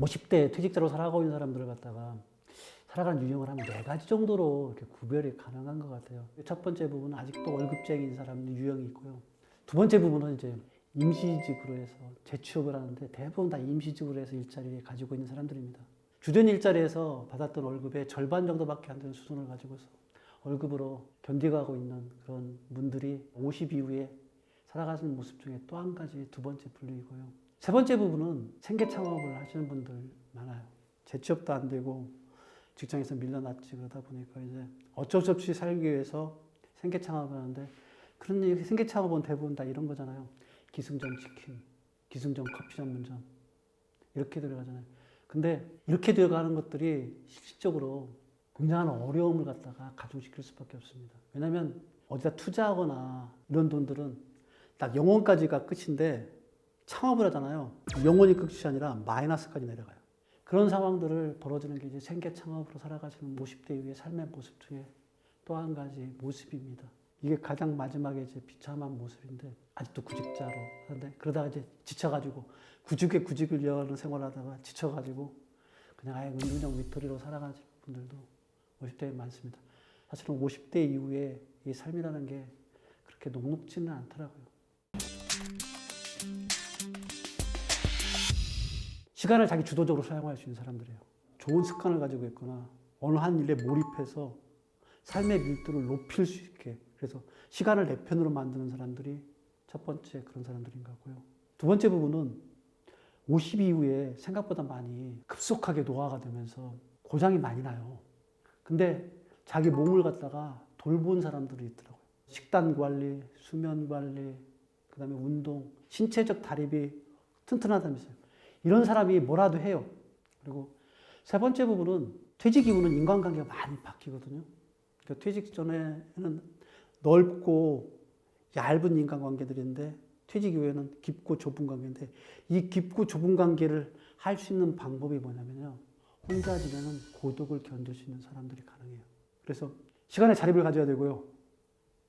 50대 퇴직자로 살아가고 있는 사람들을 갖다가 살아가는 유형을 한네 가지 정도로 이렇게 구별이 가능한 것 같아요. 첫 번째 부분은 아직도 월급쟁이인 사람 유형이 있고요. 두 번째 부분은 이제 임시직으로 해서 재취업을 하는데 대부분 다 임시직으로 해서 일자리를 가지고 있는 사람들입니다. 주된 일자리에서 받았던 월급의 절반 정도밖에 안 되는 수준을 가지고서 월급으로 견디가고 있는 그런 분들이 50 이후에 살아가는 모습 중에 또 한 가지 두 번째 분류이고요. 세 번째 부분은 생계 창업을 하시는 분들 많아요. 재취업도 안 되고 직장에서 밀려났지 그러다 보니까 이제 어쩔 수 없이 살기 위해서 생계 창업을 하는데 그런 일- 생계 창업은 대부분 다 이런 거잖아요. 기승전 치킨, 기승전 커피 전문점 이렇게 들어가잖아요. 근데 이렇게 들어가는 것들이 실질적으로 굉장한 어려움을 갖다가 가중시킬 수밖에 없습니다. 왜냐하면 어디다 투자하거나 이런 돈들은 딱 영원까지가 끝인데 창업을 하잖아요. 영원이 끝이 아니라 마이너스까지 내려가요. 그런 상황들을 벌어지는 게 이제 생계 창업으로 살아가시는 50대 이후의 삶의 모습 중에 또 한 가지 모습입니다. 이게 가장 마지막에 이제 비참한 모습인데 아직도 구직자로 하는데 그러다가 이제 지쳐가지고 구직에 구직을 이어가는 생활하다가 지쳐가지고 그냥 아예 은둔형 위토리로 살아가시는 분들도 50대에 많습니다. 사실은 50대 이후에 이 삶이라는 게 그렇게 녹록지는 않더라고요. 시간을 자기 주도적으로 사용할 수 있는 사람들이에요. 좋은 습관을 가지고 있거나 어느 한 일에 몰입해서 삶의 밀도를 높일 수 있게 그래서 시간을 내 편으로 만드는 사람들이 첫 번째 그런 사람들인 것 같고요. 두 번째 부분은 50 이후에 생각보다 많이 급속하게 노화가 되면서 고장이 많이 나요. 근데 자기 몸을 갖다가 돌본 사람들이 있더라고요. 식단 관리, 수면 관리, 그 다음에 운동, 신체적 다립이 튼튼하다면서요. 이런 사람이 뭐라도 해요. 그리고 세 번째 부분은 퇴직 이후는 인간관계가 많이 바뀌거든요. 그러니까 퇴직 전에는 넓고 얇은 인간관계들인데 퇴직 이후에는 깊고 좁은 관계인데 이 깊고 좁은 관계를 할 수 있는 방법이 뭐냐면요. 혼자 지내는 고독을 견딜 수 있는 사람들이 가능해요. 그래서 시간의 자립을 가져야 되고요.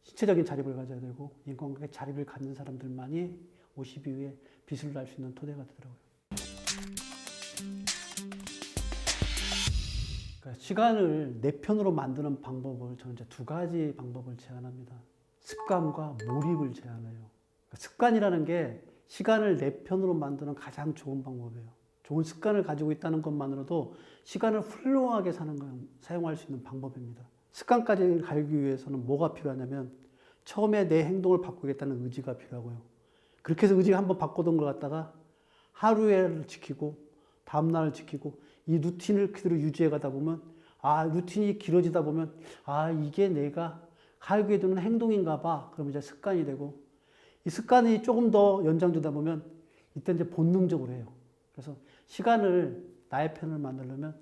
신체적인 자립을 가져야 되고 인간관계 자립을 갖는 사람들만이 50 이후에 빚을 날 수 있는 토대가 되더라고요. 그러니까 시간을 내 편으로 만드는 방법을 저는 이제 두 가지 방법을 제안합니다. 습관과 몰입을 제안해요. 그러니까 습관이라는 게 시간을 내 편으로 만드는 가장 좋은 방법이에요. 좋은 습관을 가지고 있다는 것만으로도 시간을 훌륭하게 사는 건 사용할 수 있는 방법입니다. 습관까지 가기 위해서는 뭐가 필요하냐면 처음에 내 행동을 바꾸겠다는 의지가 필요하고요. 그렇게 해서 의지가 한번 바꾸던 걸 갖다가 하루에를 지키고 다음날을 지키고 이 루틴을 그대로 유지해 가다 보면 아 루틴이 길어지다 보면 아 이게 내가 하게 되는 행동인가 봐. 그러면 이제 습관이 되고 이 습관이 조금 더 연장되다 보면 이때 이제 본능적으로 해요. 그래서 시간을 나의 편을 만들려면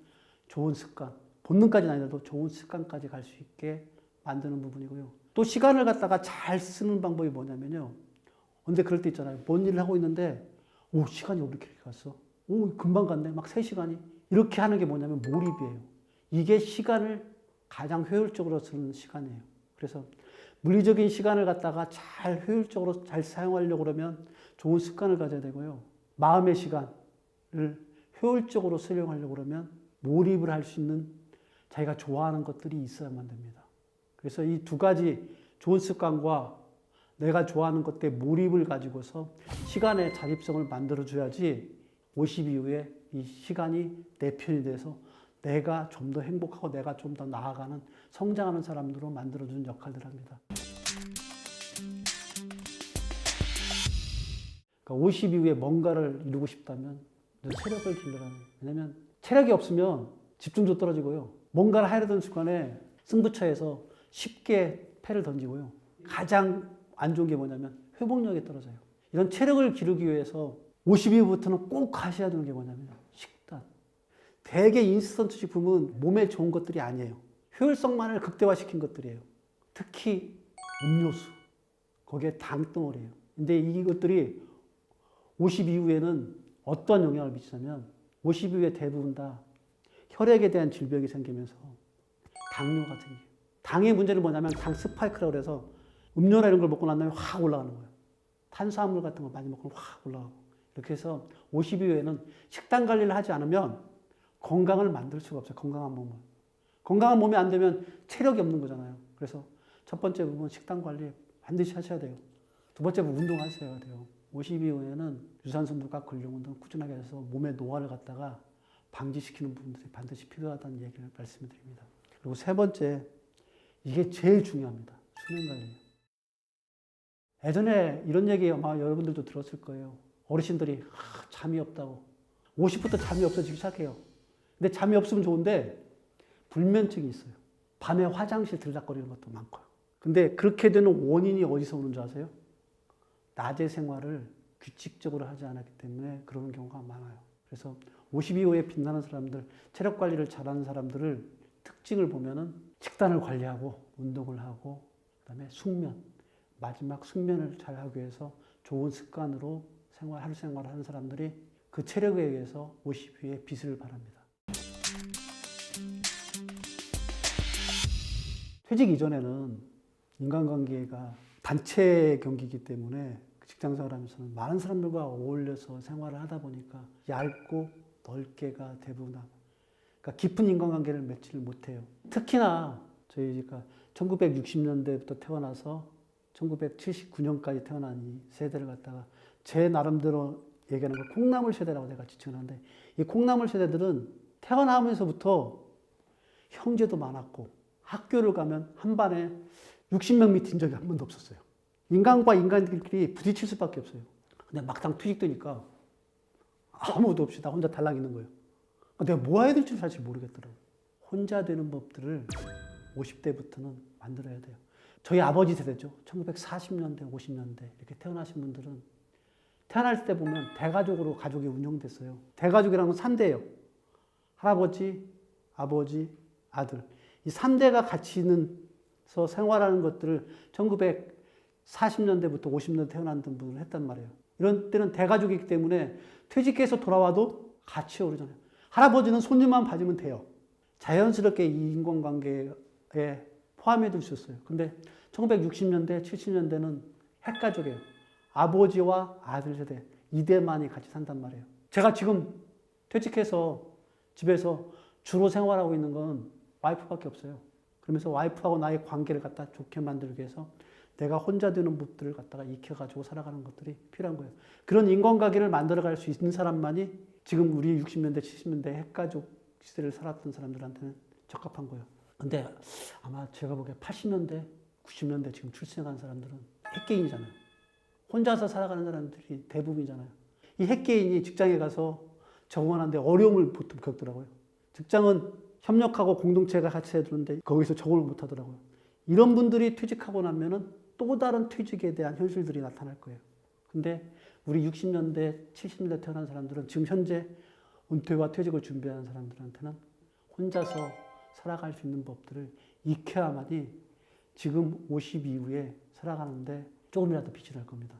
좋은 습관 본능까지는 아니라도 좋은 습관까지 갈 수 있게 만드는 부분이고요. 또 시간을 갖다가 잘 쓰는 방법이 뭐냐면요. 근데 그럴 때 있잖아요. 뭔 일을 하고 있는데 오 시간이 왜 이렇게 갔어 오, 금방 갔네. 막 3시간이. 이렇게 하는 게 뭐냐면 몰입이에요. 이게 시간을 가장 효율적으로 쓰는 시간이에요. 그래서 물리적인 시간을 갖다가 잘 효율적으로 잘 사용하려고 그러면 좋은 습관을 가져야 되고요. 마음의 시간을 효율적으로 사용하려고 그러면 몰입을 할 수 있는 자기가 좋아하는 것들이 있어야만 됩니다. 그래서 이 두 가지 좋은 습관과 내가 좋아하는 것들에 몰입을 가지고서 시간의 자립성을 만들어줘야지 50 이후에 이 시간이 내 편이 돼서 내가 좀 더 행복하고 내가 좀 더 나아가는 성장하는 사람들로 만들어주는 역할을 합니다. 그러니까 50 이후에 뭔가를 이루고 싶다면 늘 체력을 길러라는. 왜냐면 체력이 없으면 집중도 떨어지고요. 뭔가를 하려던 순간에 승부처에서 쉽게 패를 던지고요. 가장 안 좋은 게 뭐냐면 회복력이 떨어져요. 이런 체력을 기르기 위해서 50 이후부터는 꼭 하셔야 되는 게 뭐냐면 식단. 대개 인스턴트 식품은 몸에 좋은 것들이 아니에요. 효율성만을 극대화시킨 것들이에요. 특히 음료수. 거기에 당 덩어리예요. 근데 이것들이 50 이후에는 어떠한 영향을 미치냐면 50 이후에 대부분 다 혈액에 대한 질병이 생기면서 당뇨가 생겨요. 당의 문제는 뭐냐면 당 스파이크라고 그래서 음료나 이런 걸 먹고 난 다음에 확 올라가는 거예요. 탄수화물 같은 거 많이 먹으면 확 올라가고 이렇게 해서 50 이후에는 식단 관리를 하지 않으면 건강을 만들 수가 없어요. 건강한 몸을. 건강한 몸이 안 되면 체력이 없는 거잖아요. 그래서 첫 번째 부분 식단 관리 반드시 하셔야 돼요. 두 번째 부분 운동하셔야 돼요. 50 이후에는 유산소 운동과 근력 운동 꾸준하게 해서 몸의 노화를 갖다가 방지시키는 부분들이 반드시 필요하다는 얘기를 말씀을 드립니다. 그리고 세 번째, 이게 제일 중요합니다. 수면 관리예요. 예전에 이런 얘기 아마 여러분들도 들었을 거예요. 어르신들이 아, 잠이 없다고. 50부터 잠이 없어지기 시작해요. 근데 잠이 없으면 좋은데 불면증이 있어요. 밤에 화장실 들락거리는 것도 많고요. 근데 그렇게 되는 원인이 어디서 오는 줄 아세요? 낮의 생활을 규칙적으로 하지 않았기 때문에 그러는 경우가 많아요. 그래서 50 이후에 빛나는 사람들, 체력 관리를 잘하는 사람들을 특징을 보면은 식단을 관리하고 운동을 하고 그다음에 숙면, 마지막 숙면을 잘 하기 위해서 좋은 습관으로 생활, 하루 생활을 하는 사람들이 그 체력에 의해서 50 이후에 빛을 발합니다. 퇴직 이전에는 인간관계가 단체 경기이기 때문에 그 직장 생활하면서는 많은 사람들과 어울려서 생활을 하다 보니까 얇고 넓게가 대부분 다 그러니까 깊은 인간관계를 맺지를 못해요. 특히나 저희가 1960년대부터 태어나서 1979년까지 태어난 이 세대를 갖다가 제 나름대로 얘기하는 걸 콩나물 세대라고 내가 지칭을 하는데 이 콩나물 세대들은 태어나면서부터 형제도 많았고 학교를 가면 한 반에 60명 미친 적이 한 번도 없었어요. 인간과 인간들끼리 부딪힐 수밖에 없어요. 근데 막상 투직되니까 아무도 없이 나 혼자 달랑 있는 거예요. 내가 뭐 해야 될지 사실 모르겠더라고요. 혼자 되는 법들을 50대부터는 만들어야 돼요. 저희 아버지 세대죠. 1940년대, 50년대 이렇게 태어나신 분들은 태어날 때 보면 대가족으로 가족이 운영됐어요. 대가족이라는 건 3대예요. 할아버지, 아버지, 아들. 이 3대가 같이 있는서 생활하는 것들을 1940년대부터 50년대 태어난 분을 했단 말이에요. 이런 때는 대가족이기 때문에 퇴직해서 돌아와도 같이 오르잖아요. 할아버지는 손님만 봐주면 돼요. 자연스럽게 이 인간관계에 포함해 둘 수 있어요. 근데 1960년대, 70년대는 핵가족이에요. 아버지와 아들 세대, 이대만이 같이 산단 말이에요. 제가 지금 퇴직해서 집에서 주로 생활하고 있는 건 와이프밖에 없어요. 그러면서 와이프하고 나의 관계를 갖다 좋게 만들기 위해서 내가 혼자 되는 법들을 갖다가 익혀가지고 살아가는 것들이 필요한 거예요. 그런 인간관계를 만들어갈 수 있는 사람만이 지금 우리 60년대, 70년대 핵가족 시대를 살았던 사람들한테는 적합한 거예요. 근데 아마 제가 보기에 80년대, 90년대 지금 출생한 사람들은 핵개인이잖아요. 혼자서 살아가는 사람들이 대부분이잖아요. 이 핵개인이 직장에 가서 적응하는데 어려움을 보통 겪더라고요. 직장은 협력하고 공동체가 같이 해야 되는데 거기서 적응을 못 하더라고요. 이런 분들이 퇴직하고 나면은 또 다른 퇴직에 대한 현실들이 나타날 거예요. 근데 우리 60년대, 70년대 태어난 사람들은 지금 현재 은퇴와 퇴직을 준비하는 사람들한테는 혼자서 살아갈 수 있는 법들을 익혀야만이 지금 50 이후에 살아가는데 조금이라도 빛이 날 겁니다.